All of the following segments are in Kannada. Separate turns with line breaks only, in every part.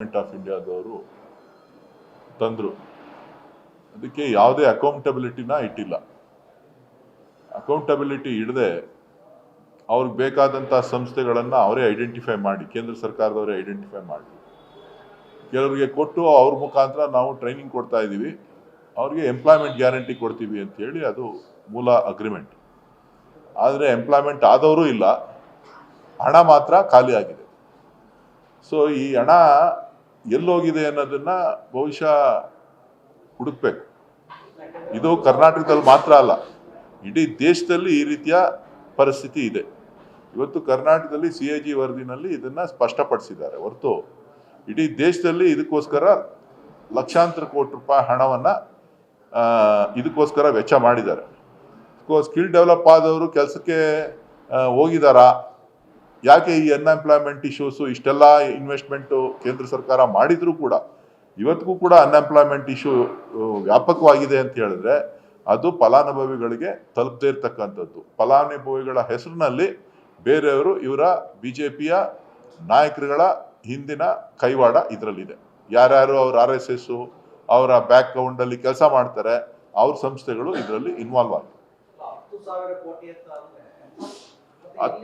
ಗೌರ್ಮೆಂಟ್ ಆಫ್ ಇಂಡಿಯಾದವರು ತಂದರು. ಅದಕ್ಕೆ ಯಾವುದೇ ಅಕೌಂಟಬಿಲಿಟಿನ ಇಟ್ಟಿಲ್ಲ. ಅಕೌಂಟಬಿಲಿಟಿ ಇಡದೆ ಅವ್ರಿಗೆ ಬೇಕಾದಂಥ ಸಂಸ್ಥೆಗಳನ್ನು ಅವರೇ ಐಡೆಂಟಿಫೈ ಮಾಡಿ, ಕೇಂದ್ರ ಸರ್ಕಾರದವರೇ ಐಡೆಂಟಿಫೈ ಮಾಡಿ. ಕೆಲವರಿಗೆ ಕೊಟ್ಟು ಅವ್ರ ಮುಖಾಂತರ ನಾವು ಟ್ರೈನಿಂಗ್ ಕೊಡ್ತಾ ಇದ್ದೀವಿ ಅವ್ರಿಗೆ ಎಂಪ್ಲಾಯ್ಮೆಂಟ್ ಗ್ಯಾರಂಟಿ ಕೊಡ್ತೀವಿ ಅಂತ ಹೇಳಿ ಅದು ಮೂಲ ಅಗ್ರಿಮೆಂಟ್ ಆದರೆ ಎಂಪ್ಲಾಯ್ಮೆಂಟ್ ಆದವರು ಇಲ್ಲ, ಹಣ ಮಾತ್ರ ಖಾಲಿ ಆಗಿದೆ. ಸೊ ಈ ಹಣ ಎಲ್ಲೋಗಿದೆ ಅನ್ನೋದನ್ನ ಬಹುಶಃ ಹುಡುಕ್ಬೇಕು. ಇದು ಕರ್ನಾಟಕದಲ್ಲಿ ಮಾತ್ರ ಅಲ್ಲ. ಇಡೀ ದೇಶದಲ್ಲಿ ಈ ರೀತಿಯ ಪರಿಸ್ಥಿತಿ ಇದೆ. ಇವತ್ತು ಕರ್ನಾಟಕದಲ್ಲಿ ಸಿ ಎ ಜಿ ವರದಿನಲ್ಲಿ ಇದನ್ನ ಸ್ಪಷ್ಟಪಡಿಸಿದ್ದಾರೆ. ಹೊರತು ಇಡೀ ದೇಶದಲ್ಲಿ ಇದಕ್ಕೋಸ್ಕರ ಲಕ್ಷಾಂತರ ಕೋಟಿ ರೂಪಾಯಿ ಹಣವನ್ನ ಇದಕ್ಕೋಸ್ಕರ ವೆಚ್ಚ ಮಾಡಿದ್ದಾರೆ. ಸ್ಕಿಲ್ ಡೆವಲಪ್ ಆದವರು ಕೆಲಸಕ್ಕೆ ಹೋಗಿದಾರಾ? ಯಾಕೆ ಈ ಅನ್ಎಂಪ್ಲಾಯ್ಮೆಂಟ್ ಇಶ್ಯೂಸು ಇಷ್ಟೆಲ್ಲ ಇನ್ವೆಸ್ಟ್ಮೆಂಟು ಕೇಂದ್ರ ಸರ್ಕಾರ ಮಾಡಿದ್ರು ಕೂಡ, ಇವತ್ತಿಗೂ ಕೂಡ ಅನ್ಎಂಪ್ಲಾಯ್ಮೆಂಟ್ ಇಶ್ಯೂ ವ್ಯಾಪಕವಾಗಿದೆ ಅಂತ ಹೇಳಿದ್ರೆ, ಅದು ಫಲಾನುಭವಿಗಳಿಗೆ ತಲುಪದೇ ಇರ್ತಕ್ಕಂಥದ್ದು. ಫಲಾನುಭವಿಗಳ ಹೆಸರಿನಲ್ಲಿ ಬೇರೆಯವರು ಇವರ ಬಿ ಜೆ ಪಿಯ ನಾಯಕರುಗಳ ಹಿಂದಿನ ಕೈವಾಡ ಇದರಲ್ಲಿದೆ. ಯಾರ್ಯಾರು ಅವ್ರ ಆರ್ ಎಸ್ ಎಸ್ಸು ಅವರ ಬ್ಯಾಕ್ ಗ್ರೌಂಡಲ್ಲಿ ಕೆಲಸ ಮಾಡ್ತಾರೆ, ಅವ್ರ ಸಂಸ್ಥೆಗಳು ಇದರಲ್ಲಿ ಇನ್ವಾಲ್ವ್ ಆಗಿದೆ. ಅದ್-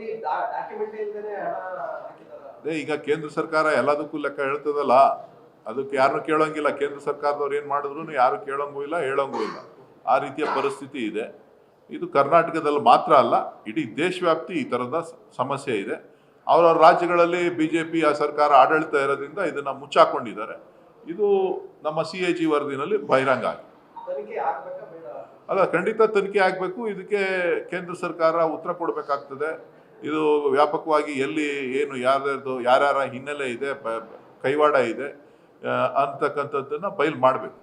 ಈಗ ಕೇಂದ್ರ ಸರ್ಕಾರ ಎಲ್ಲದಕ್ಕೂ ಲೆಕ್ಕ ಹೇಳ್ತದಲ್ಲ, ಅದಕ್ಕೆ ಯಾರನ್ನು ಕೇಳೋಂಗಿಲ್ಲ. ಕೇಂದ್ರ ಸರ್ಕಾರದವ್ರು ಏನು ಮಾಡಿದ್ರು ಯಾರು ಕೇಳೋಂಗೂ ಇಲ್ಲ, ಹೇಳೋಂಗೂ ಇಲ್ಲ. ಆ ರೀತಿಯ ಪರಿಸ್ಥಿತಿ ಇದೆ. ಇದು ಕರ್ನಾಟಕದಲ್ಲಿ ಮಾತ್ರ ಅಲ್ಲ, ಇಡೀ ದೇಶವ್ಯಾಪ್ತಿ ಈ ಥರದ ಸಮಸ್ಯೆ ಇದೆ. ಅವರವ್ರ ರಾಜ್ಯಗಳಲ್ಲಿ ಬಿ ಜೆ ಪಿ ಸರ್ಕಾರ ಆಡಳಿತ ಇರೋದ್ರಿಂದ ಇದನ್ನು ಮುಚ್ಚಾಕೊಂಡಿದ್ದಾರೆ. ಇದು ನಮ್ಮ ಸಿ ಎ ಜಿ ವರದಿನಲ್ಲಿ ಬಹಿರಂಗ ಆಗಿದೆ. ಅಲ್ಲ ಖಂಡಿತ ತನಿಖೆ ಆಗಬೇಕು. ಇದಕ್ಕೆ ಕೇಂದ್ರ ಸರ್ಕಾರ ಉತ್ತರ ಕೊಡಬೇಕಾಗ್ತದೆ. ಇದು ವ್ಯಾಪಕವಾಗಿ ಎಲ್ಲಿ ಏನು ಯಾರ್ಯಾರ್ದು ಯಾರ್ಯಾರ ಹಿನ್ನೆಲೆ ಇದೆ ಕೈವಾಡ ಇದೆ ಅಂತಕ್ಕಂಥದ್ದನ್ನು ಬಯಲು ಮಾಡಬೇಕು.